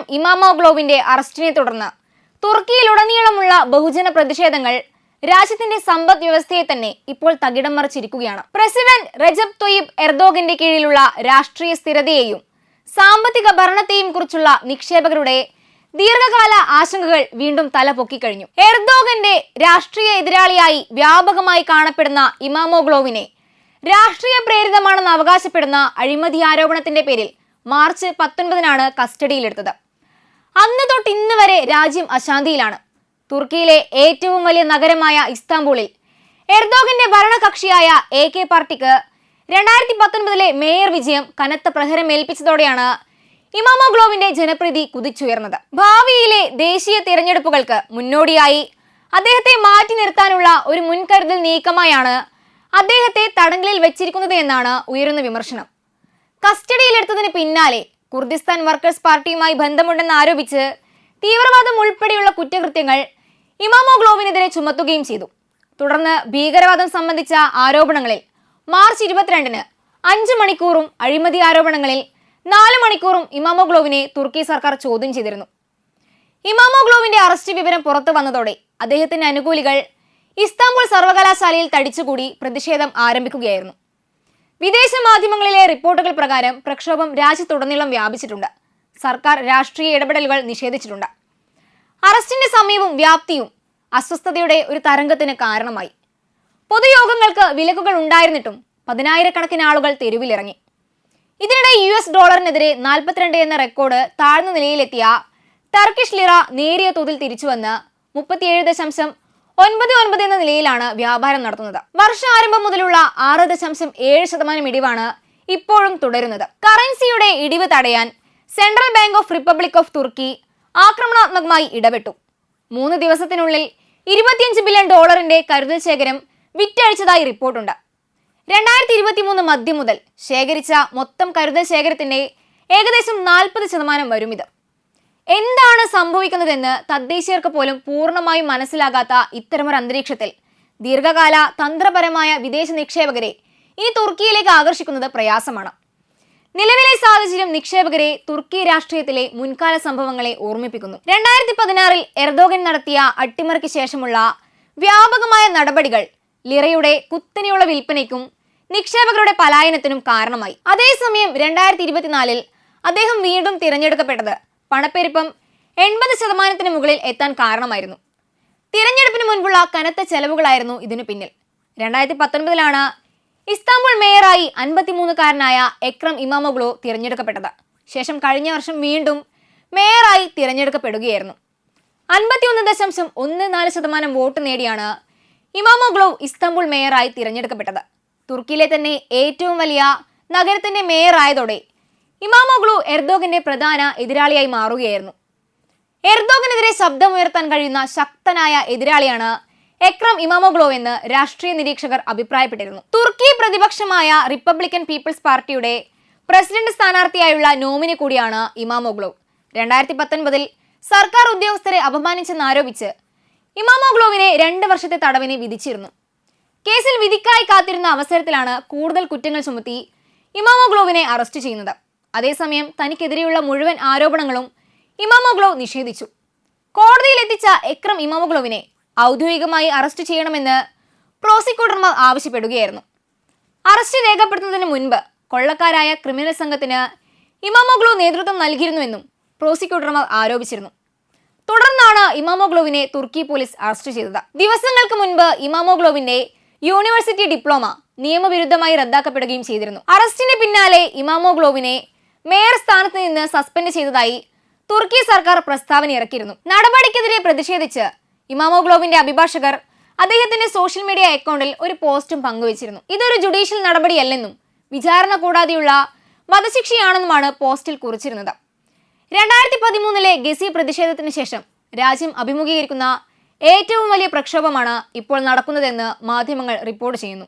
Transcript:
എക്രം ഇമാമോഗ്ലോവിന്റെ അറസ്റ്റിനെ തുടർന്ന് തുർക്കിയിലുടനീളമുള്ള ബഹുജന പ്രതിഷേധങ്ങൾ രാജ്യത്തിന്റെ സമ്പദ് വ്യവസ്ഥയെ തന്നെ ഇപ്പോൾ തകിടം മറിച്ചിരിക്കുകയാണ്. പ്രസിഡന്റ് റജബ് തൊയ്യബ് എർദോഗിന്റെ കീഴിലുള്ള രാഷ്ട്രീയ സ്ഥിരതയെയും സാമ്പത്തിക ഭരണത്തെയും കുറിച്ചുള്ള നിക്ഷേപകരുടെ ദീർഘകാല ആശങ്കകൾ വീണ്ടും തല പൊക്കിക്കഴിഞ്ഞു എർദോഗന്റെ രാഷ്ട്രീയ എതിരാളിയായി വ്യാപകമായി കാണപ്പെടുന്ന ഇമാമോഗ്ലോവിനെ രാഷ്ട്രീയ പ്രേരിതമാണെന്ന് അവകാശപ്പെടുന്ന അഴിമതി ആരോപണത്തിന്റെ പേരിൽ മാർച്ച് പത്തൊൻപതിനാണ് കസ്റ്റഡിയിലെടുത്തത്. അന്ന് തൊട്ട് ഇന്ന് വരെ രാജ്യം അശാന്തിയിലാണ്. തുർക്കിയിലെ ഏറ്റവും വലിയ നഗരമായ ഇസ്താംബൂളിൽ എർദോഗന്റെ ഭരണകക്ഷിയായ എ കെ പാർട്ടിക്ക് രണ്ടായിരത്തി പത്തൊൻപതിലെ മേയർ വിജയം കനത്ത പ്രഹരം ഏൽപ്പിച്ചതോടെയാണ് ഇമാമോഗ്ലോവിന്റെ ജനപ്രീതി കുതിച്ചുയർന്നത്. ഭാവിയിലെ ദേശീയ തിരഞ്ഞെടുപ്പുകൾക്ക് മുന്നോടിയായി അദ്ദേഹത്തെ മാറ്റി നിർത്താനുള്ള ഒരു മുൻകരുതൽ നീക്കമായാണ് അദ്ദേഹത്തെ തടങ്കലിൽ വെച്ചിരിക്കുന്നത് എന്നാണ് ഉയരുന്ന വിമർശനം. കസ്റ്റഡിയിലെടുത്തതിന് പിന്നാലെ കുർദിസ്ഥാൻ വർക്കേഴ്സ് പാർട്ടിയുമായി ബന്ധമുണ്ടെന്ന് ആരോപിച്ച് തീവ്രവാദം ഉൾപ്പെടെയുള്ള കുറ്റകൃത്യങ്ങൾ ഇമാമോ ഗ്ലോവിനെതിരെ ചുമത്തുകയും ചെയ്തു. തുടർന്ന് ഭീകരവാദം സംബന്ധിച്ച ആരോപണങ്ങളിൽ മാർച്ച് ഇരുപത്തിരണ്ടിന് അഞ്ച് മണിക്കൂറും അഴിമതി ആരോപണങ്ങളിൽ നാല് മണിക്കൂറും ഇമാമോഗ്ലോവിനെ തുർക്കി സർക്കാർ ചോദ്യം ചെയ്തിരുന്നു. ഇമാമോ ഗ്ലോവിന്റെ അറസ്റ്റ് വിവരം പുറത്തു വന്നതോടെ അദ്ദേഹത്തിന്റെ അനുകൂലികൾ ഇസ്താംബുൾ സർവകലാശാലയിൽ തടിച്ചുകൂടി പ്രതിഷേധം ആരംഭിക്കുകയായിരുന്നു. വിദേശ മാധ്യമങ്ങളിലെ റിപ്പോർട്ടുകൾ പ്രകാരം പ്രക്ഷോഭം രാജ്യത്തുടനീളം വ്യാപിച്ചിട്ടുണ്ട്. സർക്കാർ രാഷ്ട്രീയ ഇടപെടലുകൾ നിഷേധിച്ചിട്ടുണ്ട്. അറസ്റ്റിന്റെ സമയവും വ്യാപ്തിയും അസ്വസ്ഥതയുടെ ഒരു തരംഗത്തിന് കാരണമായി. പൊതുയോഗങ്ങൾക്ക് വിലക്കുകൾ ഉണ്ടായിരുന്നിട്ടും പതിനായിരക്കണക്കിന് ആളുകൾ തെരുവിലിറങ്ങി. ഇതിനിടെ യു എസ് ഡോളറിനെതിരെ നാൽപ്പത്തിരണ്ട് എന്ന റെക്കോർഡ് താഴ്ന്ന നിലയിലെത്തിയ ടർക്കിഷ് ലിറ നേരിയ തോതിൽ തിരിച്ചുവന്ന് മുപ്പത്തിയേഴ് ദശാംശം ഒൻപത് ഒൻപത് എന്ന നിലയിലാണ് വ്യാപാരം നടത്തുന്നത്. വർഷാരംഭം മുതലുള്ള ആറ് ദശാംശം ഏഴ് ശതമാനം ഇടിവാണ് ഇപ്പോഴും തുടരുന്നത്. കറൻസിയുടെ ഇടിവ് തടയാൻ central bank of republic of തുർക്കി ആക്രമണാത്മകമായി ഇടപെട്ടു. മൂന്ന് ദിവസത്തിനുള്ളിൽ ഇരുപത്തിയഞ്ച് ബില്യൺ ഡോളറിന്റെ കരുതൽ ശേഖരം വിറ്റഴിച്ചതായി റിപ്പോർട്ടുണ്ട്. രണ്ടായിരത്തി ഇരുപത്തി മൂന്ന് മധ്യം മുതൽ ശേഖരിച്ച മൊത്തം കരുതൽ ശേഖരത്തിന്റെ ഏകദേശം നാൽപ്പത് ശതമാനം വരും ഇത്. എന്താണ് സംഭവിക്കുന്നതെന്ന് തദ്ദേശീയർക്ക് പോലും പൂർണമായും മനസ്സിലാകാത്ത ഇത്തരമൊരു അന്തരീക്ഷത്തിൽ. ദീർഘകാല തന്ത്രപരമായ വിദേശ നിക്ഷേപകരെ ഇനി തുർക്കിയിലേക്ക് ആകർഷിക്കുന്നത് പ്രയാസമാണ്. നിലവിലെ സാഹചര്യം നിക്ഷേപകരെ തുർക്കി രാഷ്ട്രീയത്തിലെ മുൻകാല സംഭവങ്ങളെ ഓർമ്മിപ്പിക്കുന്നു. രണ്ടായിരത്തി പതിനാറിൽ എർദോഗൻ നടത്തിയ അട്ടിമറിക്ക് ശേഷമുള്ള വ്യാപകമായ നടപടികൾ ലിറയുടെ കുത്തനെയുള്ള വിൽപ്പനയ്ക്കും നിക്ഷേപകരുടെ പലായനത്തിനും കാരണമായി. അതേസമയം രണ്ടായിരത്തി ഇരുപത്തിനാലിൽ അദ്ദേഹം വീണ്ടും തിരഞ്ഞെടുക്കപ്പെട്ടത് പണപ്പെരുപ്പം എൺപത് ശതമാനത്തിന് മുകളിൽ എത്താൻ കാരണമായിരുന്നു. തിരഞ്ഞെടുപ്പിന് മുൻപുള്ള കനത്ത ചെലവുകളായിരുന്നു ഇതിനു പിന്നിൽ. രണ്ടായിരത്തി പത്തൊൻപതിലാണ് ഇസ്താംബുൾ മേയറായി അൻപത്തിമൂന്നുകാരനായ എക്രം ഇമാമോഗ്ലോ തിരഞ്ഞെടുക്കപ്പെട്ടത്. ശേഷം കഴിഞ്ഞ വർഷം വീണ്ടും മേയറായി തിരഞ്ഞെടുക്കപ്പെടുകയായിരുന്നു. അൻപത്തിയൊന്ന് ദശാംശം ഒന്ന് നാല് ശതമാനം വോട്ട് നേടിയാണ് ഇമാമോഗ്ലോ ഇസ്താംബുൾ മേയറായി തിരഞ്ഞെടുക്കപ്പെട്ടത്. തുർക്കിയിലെ തന്നെ ഏറ്റവും വലിയ നഗരത്തിന്റെ മേയറായതോടെ ഇമാമോഗ്ലു എർദോഗിന്റെ പ്രധാന എതിരാളിയായി മാറുകയായിരുന്നു. എർദോഗിനെതിരെ ശബ്ദമുയർത്താൻ കഴിയുന്ന ശക്തനായ എതിരാളിയാണ് എക്രം ഇമാമോഗ്ലോ എന്ന് രാഷ്ട്രീയ നിരീക്ഷകർ അഭിപ്രായപ്പെട്ടിരുന്നു. തുർക്കി പ്രതിപക്ഷമായ റിപ്പബ്ലിക്കൻ പീപ്പിൾസ് പാർട്ടിയുടെ പ്രസിഡന്റ് സ്ഥാനാർത്ഥിയായുള്ള നോമിനി കൂടിയാണ് ഇമാമോഗ്ലോ. രണ്ടായിരത്തി പത്തൊൻപതിൽ സർക്കാർ ഉദ്യോഗസ്ഥരെ അപമാനിച്ചെന്നാരോപിച്ച് ഇമാമോഗ്ലോവിനെ രണ്ട് വർഷത്തെ തടവിന് വിധിച്ചിരുന്നു. കേസിൽ വിധിക്കായി കാത്തിരുന്ന അവസരത്തിലാണ് കൂടുതൽ കുറ്റങ്ങൾ ചുമത്തി ഇമാമോഗ്ലോവിനെ അറസ്റ്റ് ചെയ്യുന്നത്. അതേസമയം തനിക്കെതിരെയുള്ള മുഴുവൻ ആരോപണങ്ങളും ഇമാമോഗ്ലോ നിഷേധിച്ചു. കോടതിയിലെത്തിച്ച എക്രം ഇമാമോഗ്ലോവിനെ ഔദ്യോഗികമായി അറസ്റ്റ് ചെയ്യണമെന്ന് പ്രോസിക്യൂട്ടർമാർ ആവശ്യപ്പെടുകയായിരുന്നു. അറസ്റ്റ് രേഖപ്പെടുത്തുന്നതിന് മുൻപ് കൊള്ളക്കാരായ ക്രിമിനൽ സംഘത്തിന് ഇമാമോഗ്ലോ നേതൃത്വം നൽകിയിരുന്നുവെന്നും പ്രോസിക്യൂട്ടർമാർ ആരോപിച്ചിരുന്നു. തുടർന്നാണ് ഇമാമോഗ്ലോവിനെ തുർക്കി പോലീസ് അറസ്റ്റ് ചെയ്തത്. ദിവസങ്ങൾക്ക് മുൻപ് ഇമാമോഗ്ലോവിന്റെ യൂണിവേഴ്സിറ്റി ഡിപ്ലോമ നിയമവിരുദ്ധമായി റദ്ദാക്കപ്പെടുകയും ചെയ്തിരുന്നു. അറസ്റ്റിന് പിന്നാലെ ഇമാമോഗ്ലോവിനെ മേയർ സ്ഥാനത്ത് നിന്ന് സസ്പെൻഡ് ചെയ്തതായി തുർക്കി സർക്കാർ പ്രസ്താവന ഇറക്കിയിരുന്നു. നടപടിക്കെതിരെ പ്രതിഷേധിച്ച് ഇമാമോഗ്ലോവിന്റെ അഭിഭാഷകർ അദ്ദേഹത്തിന്റെ സോഷ്യൽ മീഡിയ അക്കൗണ്ടിൽ ഒരു പോസ്റ്റും പങ്കുവച്ചിരുന്നു. ഇതൊരു ജുഡീഷ്യൽ നടപടിയല്ലെന്നും വിചാരണ കൂടാതെയുള്ള വധശിക്ഷയാണെന്നുമാണ് പോസ്റ്റിൽ കുറിച്ചിരുന്നത്. രണ്ടായിരത്തി പതിമൂന്നിലെ ഗസി പ്രതിഷേധത്തിന് ശേഷം രാജ്യം അഭിമുഖീകരിക്കുന്ന ഏറ്റവും വലിയ പ്രക്ഷോഭമാണ് ഇപ്പോൾ നടക്കുന്നതെന്ന് മാധ്യമങ്ങൾ റിപ്പോർട്ട് ചെയ്യുന്നു.